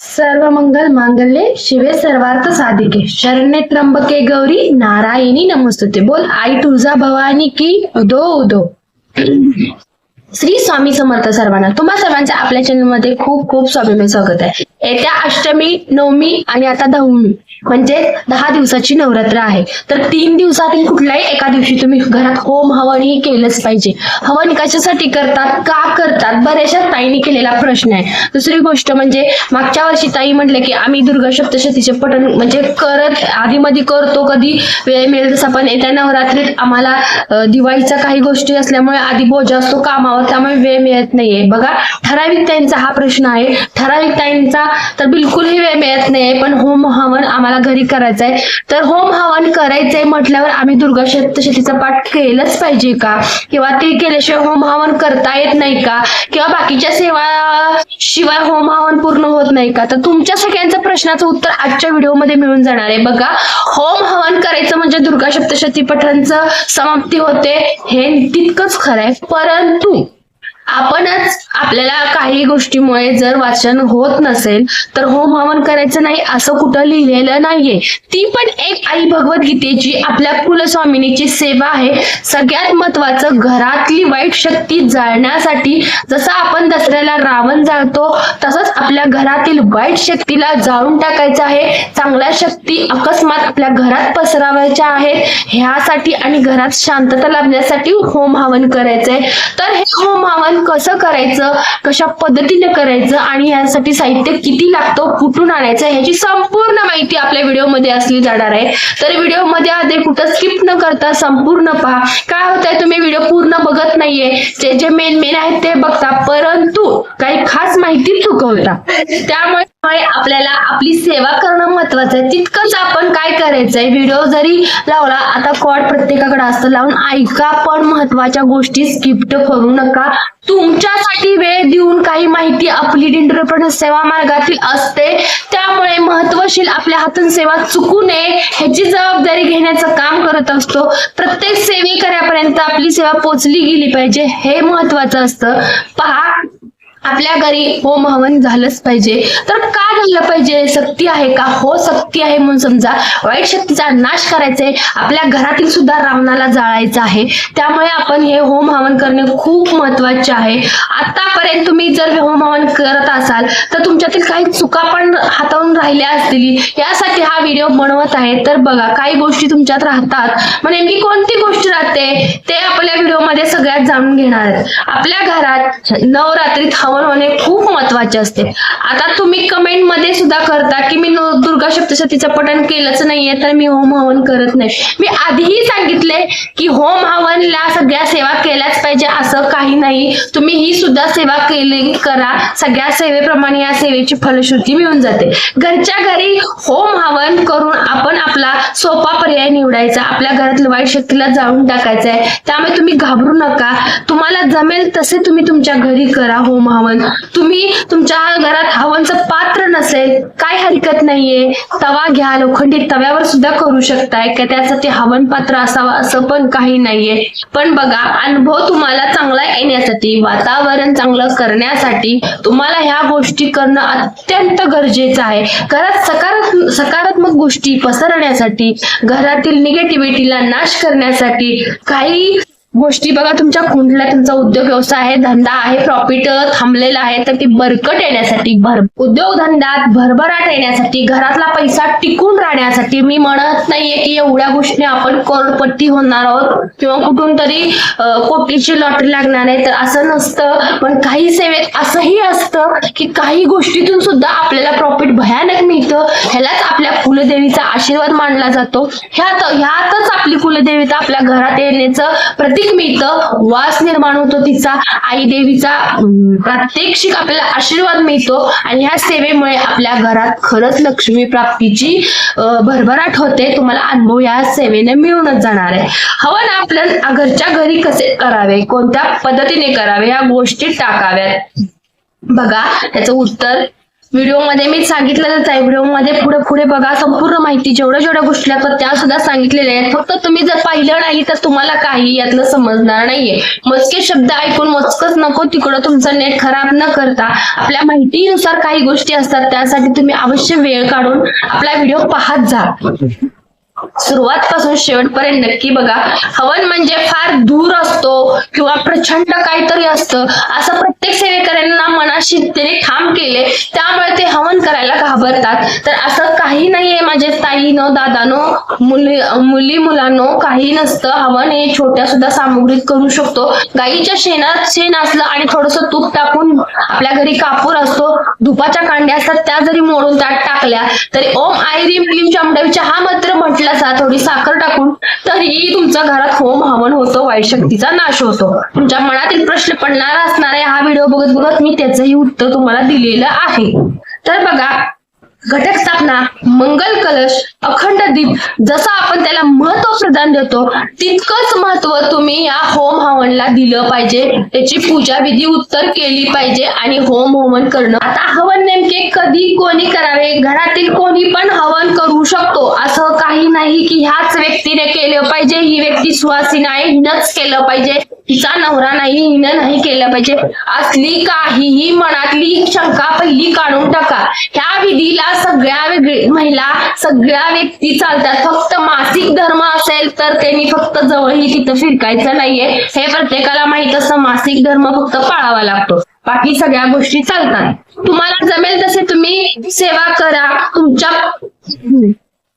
सर्व मंगल मांगल्ये शिवे सर्वार्थ साधिके. शरण्य त्र्यंबके गौरी नारायणी नमस्तुते. बोल आई तुळजा भवानी की उदो उदो. श्री स्वामी समर्थ सर्वांना तुम्हा सर्वांचं आपल्या चॅनलमध्ये खूप खूप स्वाभिमान स्वागत आहे. येत्या अष्टमी नवमी आणि आता दहमी म्हणजे दहा दिवसाची नवरात्र आहे. तर तीन दिवसातील कुठल्याही एका दिवशी तुम्ही घरात होम हवन ही केलंच पाहिजे. हवन कशासाठी करतात का करतात? बऱ्याचशा ताईने केलेला प्रश्न आहे. दुसरी गोष्ट म्हणजे मागच्या वर्षी ताई म्हटले की आम्ही दुर्गा सप्तशतीचे पठण म्हणजे करत आधी मध्ये करतो कधी वेळ मिळेल तसा पण येत्या नवरात्रीत आम्हाला दिवाळीचा काही गोष्टी असल्यामुळे आधी बोजा असतो कामावर त्यामुळे वेळ मिळत नाहीये. बघा ठराविक ताईंचा हा प्रश्न आहे. ठराविक ताईंचा तर बिलकुलही वेळ मिळत नाहीये पण होम हवन आम्हाला घरी करायचं आहे तर होम हवन करायचंय म्हटल्यावर आम्ही दुर्गा सप्तशतीचा पाठ केलंच पाहिजे का? किंवा ते केल्याशिवाय होम हवन करता येत नाही का? किंवा बाकीच्या सेवा शिवाय होम हवन पूर्ण होत नाही का? तर तुमच्या सगळ्यांच्या प्रश्नाचं उत्तर आजच्या व्हिडिओमध्ये मिळून जाणार आहे. बघा होम हवन करायचं म्हणजे दुर्गा सप्तशती पठांचं समाप्ती होते. हे तितकंच खरं आहे. परंतु आपणच आपल्याला काही गोष्टीमुळे जर वाचन होत नसेल तर होम हवन करायचं नाही असं कुठं लिहिलेलं नाहीये. ती पण एक आई भगवद्गीतेची आपल्या कुलस्वामिनीची सेवा आहे. सगळ्यात महत्वाचं घरातली वाईट शक्ती जाळण्यासाठी जसं आपण दसऱ्याला रावण जाळतो तसंच आपल्या घरातील वाईट शक्तीला जाळून टाकायचं आहे. चांगल्या शक्ती अकस्मात आपल्या घरात पसरावायच्या आहेत. ह्यासाठी आणि घरात शांतता लाभण्यासाठी होम हवन करायचंय. तर हे होम हवन कसं करायचं कशा पद्धतीने करायचं आणि यासाठी साहित्य किती लागतं कुठून आणायचं ह्याची संपूर्ण माहिती आपल्या व्हिडिओमध्ये असली जाणार आहे. तर व्हिडिओमध्ये आधी कुठं स्किप न करता संपूर्ण पहा. काय होतंय तुम्ही व्हिडिओ पूर्ण बघत नाहीये. जे जे मेन मेन आहेत ते बघता परंतु काही खास माहिती चुकवता. त्यामुळे आपल्याला आपली सेवा करणं महत्वाचं आहे. तितकंच आपण काय करायचंय? व्हिडिओ जरी लावला आता कॉड प्रत्येकाकडे असतं लावून ऐका पण महत्त्वाच्या गोष्टी स्किप्ट करू नका. तुमच्यासाठी वेळ देऊन काही माहिती आपली दिंडोरपण सेवा मार्गातील असते. त्यामुळे महत्वशील आपल्या हातून सेवा चुकू नये ह्याची जबाबदारी घेण्याचं काम करत असतो. प्रत्येक सेवेकऱ्यापर्यंत आपली सेवा पोचली गेली पाहिजे हे महत्वाचं असतं. पहा आपल्या घरी होम हवन झालंच पाहिजे. तर का झालं पाहिजे? सक्ती आहे का? हो सक्ती आहे म्हणून समजा वाईट शक्तीचा नाश करायचंय. आपल्या घरातील सुद्धा रावणाला जाळायचं आहे. त्यामुळे आपण हे होम हवन करणे खूप महत्त्वाचे आहे. आतापर्यंत तुम्ही जर होम हवन करत असाल तर तुमच्यातील काही चुका पण हातावून राहिल्या असतील. यासाठी हा व्हिडिओ बनवत आहे. तर बघा काही गोष्टी तुमच्यात राहतात. मग नेमकी कोणती गोष्ट राहते? ते आपल्या व्हिडिओमध्ये सगळ्यात जाणून घेणार आहेत. आपल्या घरात नवरात्रीत हवन होणे खूप महत्त्वाचे असते. आता तुम्ही कमेंटमध्ये सुद्धा करता की मी दुर्गा सप्तशतीचं पठण केलंच नाहीये तर मी होम हवन करत नाही. मी आधीही सांगितले की होम हवनला सगळ्या सेवा केल्याच पाहिजे असं काही नाही. तुम्ही ही सुद्धा सेवा केली करा. सगळ्या सेवेप्रमाणे या सेवेची फलश्रुती मिळून जाते. घरच्या घरी होम हवन करून आपण आपला सोपा पर्याय निवडायचा आपल्या घरातल्या वाईट शक्तीला जाळून टाकायचा आहे त्यामुळे तुम्ही घाबरू नका. तुम्हाला जमेल तसे तुम्ही तुमच्या घरी करा होम हवन तुम्ही तुमच्या घरात हवनचं पात्र नसेल काय हरकत नाहीये. तवा घ्या लोखंडी तव्यावर सुद्धा करू शकताय का त्यासाठी हवन पात्र असावं असं पण काही नाहीये. पण बघा अनुभव तुम्हाला चांगला येण्यासाठी वातावरण चांगलं करण्यासाठी तुम्हाला ह्या गोष्टी करणं अत्यंत गरजेचं आहे. घरात सकारात्मक सकारात्मक गोष्टी पसरण्यासाठी घरातील निगेटिव्हिटीला नाश करण्यासाठी काही गोष्टी बघा तुमच्या कुंडला तुमचा उद्योग व्यवसाय आहे धंदा आहे प्रॉफिट थांबलेला आहे तर ती बरकट येण्यासाठी भर उद्योगधंद्यात भरभराट येण्यासाठी घरातला पैसा टिकून राहण्यासाठी मी म्हणत नाहीये की एवढ्या गोष्टी आपण करोडपट्टी होणार आहोत किंवा कुठून तरी कोटीची लॉटरी लागणार आहे तर असं नसतं. पण काही सेवेत असंही असतं की काही गोष्टीतून सुद्धा आपल्याला प्रॉफिट भयानक मिळतं. ह्यालाच आपल्या कुलदेवीचा आशीर्वाद मानला जातो. ह्यात ह्यातच आपली कुलदेवता आपल्या घरात येण्याचं प्रतीक मिळतं. वास निर्माण होतो तिचा आई देवीचा प्रात्यक्षिक आपल्याला आशीर्वाद मिळतो आणि ह्या सेवेमुळे आपल्या घरात खरंच लक्ष्मी प्राप्तीची भरभराट होते. तुम्हाला अनुभव या सेवेने मिळूनच जाणार आहे. हवन आपल्या घरच्या घरी कसे करावे? कोणत्या पद्धतीने करावे? या गोष्टी टाकाव्यात. बघा त्याचं उत्तर व्हिडिओमध्ये मी सांगितलेलंच आहे. व्हिडिओमध्ये पुढे पुढे बघा. संपूर्ण माहिती जेवढ्या जेवढ्या गोष्टी लागतात त्या सुद्धा सांगितलेल्या आहेत. फक्त तुम्ही जर पाहिलं नाही तर तुम्हाला काही यातलं समजणार नाहीये. मोजके शब्द ऐकून मोजकच नको तिकडं तुमचं नेट खराब न करता. आपल्या माहितीनुसार काही गोष्टी असतात त्यासाठी तुम्ही अवश्य वेळ काढून आपला व्हिडिओ पाहत जा. सुरुवात पासून शेवटपर्यंत नक्की बघा. हवन म्हणजे फार दूर असतो किंवा प्रचंड काहीतरी असतं. असं प्रत्येक सेवेकऱ्यांना मनाशी त्याने ठाम केले त्यामुळे ते हवन करायला घाबरतात. तर असं काही नाहीये माझे ताईनो दादानो मुली मुली मुलांनो काही नसतं. हवन हे छोट्या सुद्धा सामुग्रीत करू शकतो. गाईच्या शेणात शेण असलं आणि थोडस तूप टाकून आपल्या घरी कापूर असतो धुपाच्या कांड्या असतात त्या जरी मोडून त्यात टाकल्या तरी ओम आयरी रीम क्लीम चामडवीच्या हा मात्र म्हटलं सा थोडी साखर टाकून तरीही तुमचा घरात होम हवन होतो वाईट शक्तीचा नाश होतो. तुमच्या मनातील प्रश्न पडणारा असणारा हा व्हिडिओ बघत बघत मी त्याचंही उत्तर तुम्हाला दिलेलं आहे. तर बघा घटक स्थापना मंगल कलश अखंड दीप जसं आपण त्याला महत्त्व प्रदान देतो तितकंच महत्त्व तुम्ही या होम हवनला दिलं पाहिजे. त्याची पूजा विधी उत्तर केली पाहिजे आणि होम हवन करणं. आता हवन नेमके कधी कोणी करावे? घरातील कोणी पण हवन करू शकतो. असं काही नाही की ह्याच व्यक्तीने केलं पाहिजे ही व्यक्ती सुवासीन आहे हिनंच केलं पाहिजे. तिचा नवरा नाही हिनं नाही केलं पाहिजे. असली काहीही मनातली शंका पहिली काढून टाका. ह्या विधीला सगळ्या वेगळी महिला सगळ्या व्यक्ती चालतात. फक्त मासिक धर्म असेल तर त्यांनी फक्त जवळही तिथं फिरकायचं नाहीये. हे प्रत्येकाला माहीत असतं मासिक धर्म फक्त पाळावा लागतो. बाकी सगळ्या गोष्टी चालतात. तुम्हाला जमेल तसे तुम्ही सेवा करा. तुमच्या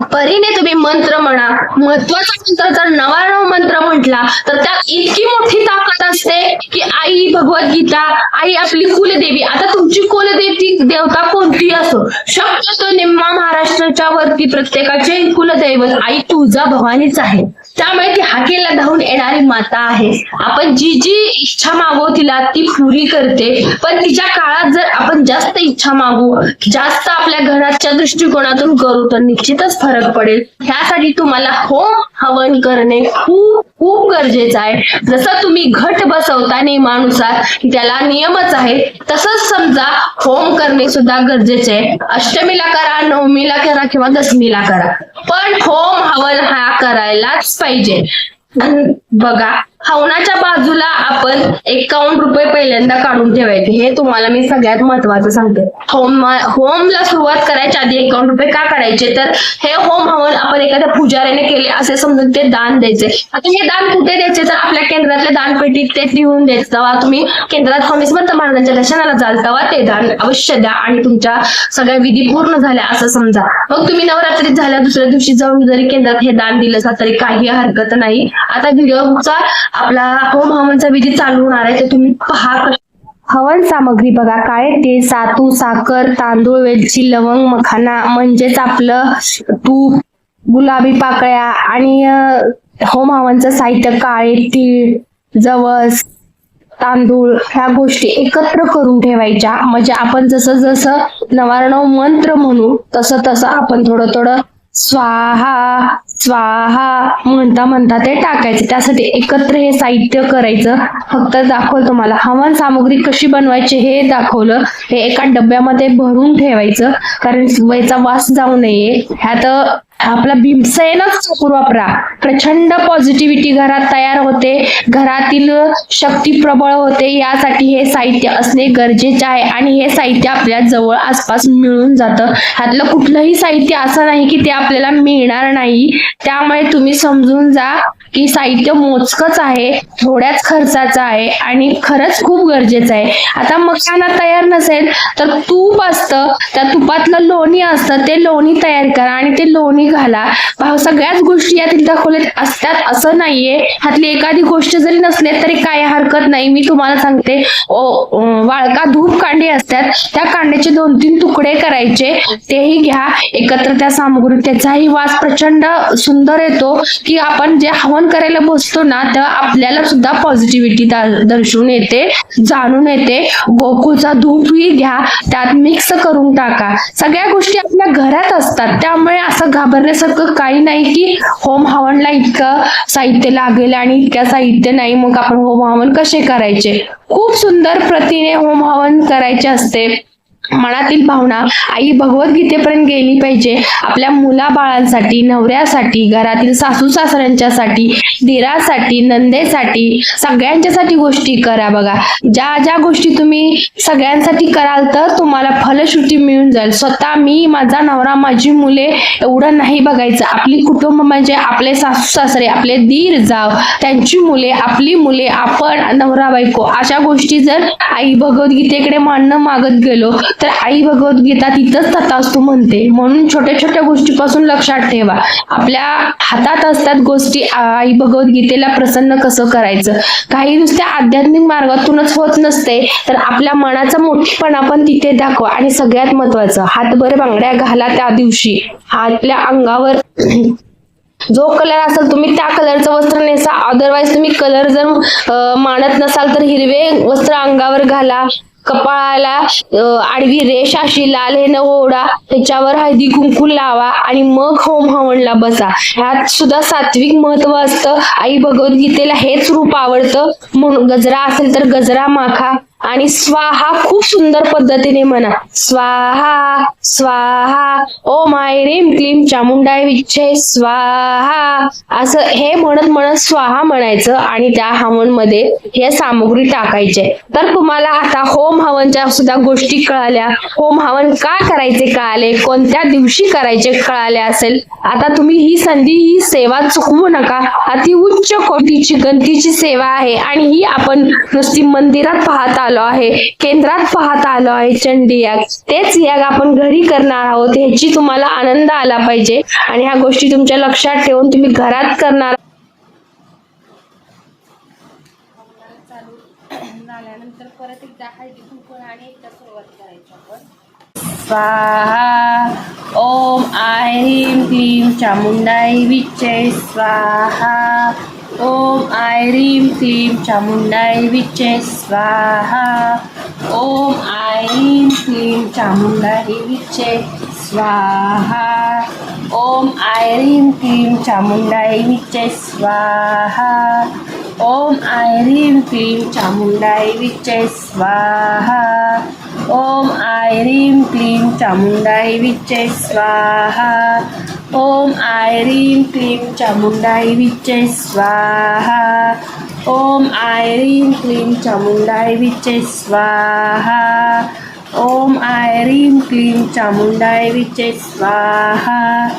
परीने तुम्ही मंत्र म्हणा. महत्त्वाचा मंत्र जर नवा नव मंत्र म्हटला तर त्यात इतकी मोठी ताकद असते की आई भगवद्गीता आई आपली कुलदेवी. आता तुमची कुलदेवी देवता कोणती असो? शक्यतो निम्मा महाराष्ट्राच्या वरती प्रत्येकाचे कुलदैवत. आई तुळजा भवानीच आहे. त्यामुळे ती हाकेला धावून येणारी माता आहे. आपण जी जी इच्छा मागव तिला ती पुरी करते. पण तिच्या काळात जर आपण जास्त इच्छा मागू जास्त आपल्या घराच्या दृष्टिकोनातून करू तर निश्चितच फरक पडेल. ह्यासाठी तुम्हाला होम हवन करणे खूप खूप गरजेचं आहे. जसं तुम्ही घट बसवता नियमानुसार त्याला नियमच आहे तसंच समजा होम करणे सुद्धा गरजेचे आहे. अष्टमीला करा नवमीला करा किंवा दसमीला करा. पण होम हवन हा करायलाच पाहिजे. बघा हवनाच्या बाजूला आपण एकावन्न रुपये पहिल्यांदा काढून ठेवायचे. हे तुम्हाला मी सगळ्यात महत्वाचं सांगते. होम होमला सुरुवात करायच्या आधी एकावन्न रुपये का काढायचे? तर हे होम हवन आपण एखाद्या पुजाऱ्याने केले असे समजून ते दान द्यायचे. आता हे दान कुठे द्यायचे? तर आपल्या केंद्रातल्या दानपेटीत ते लिहून द्यायचं. तेव्हा तुम्ही केंद्रात स्वामी समर्थ महाराजांच्या दर्शनाला जाल तेव्हा ते दान अवश्य द्या आणि तुमच्या सगळ्या विधी पूर्ण झाल्या असं समजा. मग तुम्ही नवरात्रीत झाल्या दुसऱ्या दिवशी जाऊन जरी केंद्रात हे दान दिलं तरी काही हरकत नाही. आता व्हिडिओचा आपला होम हवनचा विधी चालू होणार आहे ते तुम्ही पहा हवन सामग्री बघा काळे तेल सातू साखर तांदूळ वेलची लवंग मखाना म्हणजेच आपलं तूप गुलाबी पाकळ्या आणि होम हवनचं साहित्य काळे तीळ जवस तांदूळ ह्या गोष्टी एकत्र करून ठेवायच्या. म्हणजे आपण जसं जसं नवारणव मंत्र म्हणू तसं तसं आपण थोडं थोडं स्वाहा स्वाहा म्हणता म्हणता ते टाकायचे. त्यासाठी एकत्र हे साहित्य करायचं. फक्त दाखवलं तुम्हाला. हवन सामग्री कशी बनवायची हे दाखवलं. हे एका डब्यामध्ये भरून ठेवायचं. कारण याचा वास जाऊ नये. ह्यात आपला भीमसेनच कापूर वापरा. प्रचंड पॉझिटिव्हिटी घरात तयार होते. घरातील शक्ती प्रबळ होते. यासाठी हे साहित्य असणे गरजेचे आहे आणि हे साहित्य आपल्या जवळ आसपास मिळून जातं. ह्यातलं कुठलंही साहित्य असं नाही की ते आपल्याला मिळणार नाही. त्यामुळे तुम्ही समजून जा. की साहित्य मोजकच आहे थोड्याच खर्चाचं आहे आणि खरंच खूप गरजेचं आहे. आता मखाना तयार नसेल तर तूप असतं त्या तुपातलं लोणी असतं ते लोणी तयार करा आणि ते लोणी घाला. पहा, सगळ्याच गोष्टी यातील दाखवल्यात असतात. असं नाहीये. ह्यातली एखादी गोष्ट जरी नसले तरी काय हरकत नाही. मी तुम्हाला सांगते वाळका धूप कांडे असतात. त्या कांड्याचे दोन तीन तुकडे करायचे. तेही घ्या. एकत्र त्या सामग्री त्याचाही वास प्रचंड सुंदर येतो की आपण जे हवन करायला बसतो ना तेव्हा आपल्याला सुद्धा पॉझिटिव्हिटी दर्शवून येते जाणून येते. गोकुळचा धूपही घ्या त्यात मिक्स करून टाका. सगळ्या गोष्टी आपल्या घरात असतात त्यामुळे असं घाबरण्यासारखं काही नाही की होम हवनला इतकं साहित्य लागेल आणि इतक्या साहित्य नाही मग आपण होम हवन कसे करायचे? खूप सुंदर प्रतीने होम हवन करायचे असते. मनातील भावना आई भगवद्गीतेपर्यंत गेली पाहिजे. आपल्या मुलाबाळांसाठी नवऱ्यासाठी घरातील सासू सासऱ्यांच्यासाठी दिरासाठी नंदेसाठी सगळ्यांच्यासाठी गोष्टी करा बघा. ज्या ज्या गोष्टी तुम्ही सगळ्यांसाठी कराल तर तुम्हाला फलश्रुती मिळून जाईल. स्वतः मी माझा नवरा माझी मुले एवढं नाही बघायचं. आपली कुटुंब म्हणजे आपले सासू सासरे आपले दीर जाव. त्यांची मुले आपली मुले आपण नवरा बायको अशा गोष्टी जर आई भगवद्गीतेकडे मानणं मागत गेलो तर आई भगवद्गीता तिथंच तथास्तू म्हणते. म्हणून छोट्या छोट्या गोष्टीपासून लक्षात ठेवा. आपल्या हातात असतात गोष्टी आई भगवद्गीतेला प्रसन्न कसं करायचं? काही नुसत्या आध्यात्मिक मार्गातूनच होत नसते तर आपल्या मनाचा मोठेपणा पण तिथे दाखवा. आणि सगळ्यात महत्वाचं हातभर बांगड्या घाला त्या दिवशी. आपल्या अंगावर जो कलर असेल तुम्ही त्या कलरचं वस्त्र नेसा. अदरवाईज तुम्ही कलर जर मानत नसाल तर हिरवे वस्त्र अंगावर घाला. कपाळाला आडवी रेष अशी लाल हे न ओढा त्याच्यावर हळदी कुंकू लावा आणि मग होम हवनला बसा. ह्यात सुद्धा सात्विक महत्त्व असतं. आई भगवद्गीतेला हेच रूप आवडतं. म्हणून गजरा असेल तर गजरा माखा. आणि स्वाहा खूप सुंदर पद्धतीने म्हणा. स्वाहा स्वाहा ओ माय रेम क्लीम चामुंडाय विच्छे स्वाहा. असं हे म्हणत म्हणत स्वाहा म्हणायचं आणि त्या हवनमध्ये हे सामग्री टाकायचे तर तुम्हाला आता होम हवनच्या सुद्धा गोष्टी कळाल्या. होम हवन का करायचे कळाले? कोणत्या दिवशी करायचे कळाले असेल? आता तुम्ही ही संधी ही सेवा चुकवू नका. अति उच्च कोटीची गणतीची सेवा आहे आणि ही आपण नुसती मंदिरात पाहत आलो. आहे. केंद्रात पाहत आलो आहे चंडी याग तेच याग आपण घरी करणार आहोत ह्याची तुम्हाला आनंद आला पाहिजे. आणि ह्या गोष्टी तुमच्या लक्षात ठेवून तुम्ही घरात करणार झाल्यानंतर परत एकदा हळदी आणि एकदा सुरुवात करायची आपण स्वाहा ओम आय ह्रीम क्लीम चामुंडाई विच्चे स्वाहा. ஓம் ஐரீம் க்ளீம் சாமுண்டை விச்சே ஸ்வாஹா ஓம் ஐரீம் க்ளீம் சாமுண்டை விச்சே ஸ்வாஹா ஓம் ஐரீம் க்ளீம் சாமுண்டை விச்சே ஸ்வாஹா ஓம் ஐரீம் க்ளீம் சாமுண்டை விச்சே ஸ்வாஹா ஓம் ஐரீம் க்ளீம் சாமுண்டை விச்சே ஸ்வாஹா ओम आय क्लीं क्लीम चामुंडाई स्वाहा। ओम आय क्लीं क्लीम चामुंडाई स्वाहा। ओम आय क्लीं क्लीम चामुंडाय स्वाहा।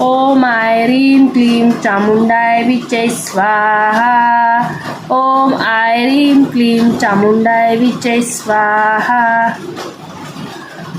ओम आय क्लीं क्लीम चामुंडाय स्वाहा। ओम आय क्लीं क्लीम चामुंडाय स्वाहा।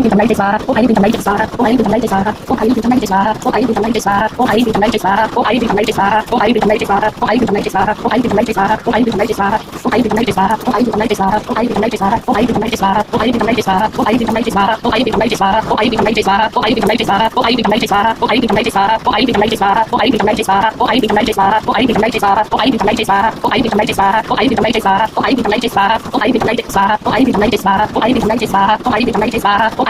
heilige Vergleich des Wahrer, oh heilige Vergleich des Wahrer, oh heilige Vergleich des oh heilige Vergleich des Wahrer, oh heilige Vergleich des Wahrer, oh heilige Vergleich des oh heilige Vergleich des Wahrer, oh heilige Vergleich des Wahrer, oh heilige Vergleich des oh heilige Vergleich des Wahrer, oh heilige Vergleich des Wahrer, oh heilige Vergleich des oh heilige Vergleich des Wahrer, oh heilige Vergleich des Wahrer, oh heilige Vergleich des oh heilige Vergleich des Wahrer, oh heilige Vergleich des Wahrer, oh heilige Vergleich des oh heilige Vergleich des Wahrer, oh heilige Vergleich des Wahrer, oh heilige Vergleich des oh heilige Vergleich des Wahrer, oh heilige Vergleich des Wahrer, oh heilige Vergleich des oh heilige Vergleich des Wahrer, oh heilige Vergleich des Wahrer, oh heilige Vergleich des oh heilige Vergleich des Wahrer, oh heilige Vergleich des Wahrer, oh heilige Vergleich des oh heilige Vergleich des Wahrer, oh heilige Vergleich des Wahrer, oh heilige Vergleich des oh heilige Vergleich des Wahrer, oh heilige Vergleich des Wahrer, oh heilige Vergleich des oh heilige Vergleich des Wahrer, oh heilige Vergleich des Wahrer, oh heilige Vergleich des oh heilige Vergleich des Wahrer, oh heilige Vergleich des Wahrer, oh heilige Vergleich des oh heilige Vergleich des Wahrer, oh heilige Vergleich des Wahrer, oh heilige Vergleich des oh heilige Vergleich des Wahrer, oh heilige Vergleich des Wahrer, oh heilige Vergleich des oh heilige Vergleich des Wahrer, oh heilige Vergleich des Wahrer, oh heilige Vergleich des oh heilige Vergleich des Wahrer, oh heilige oh heilige Vergleich des Wahrer, oh heilige oh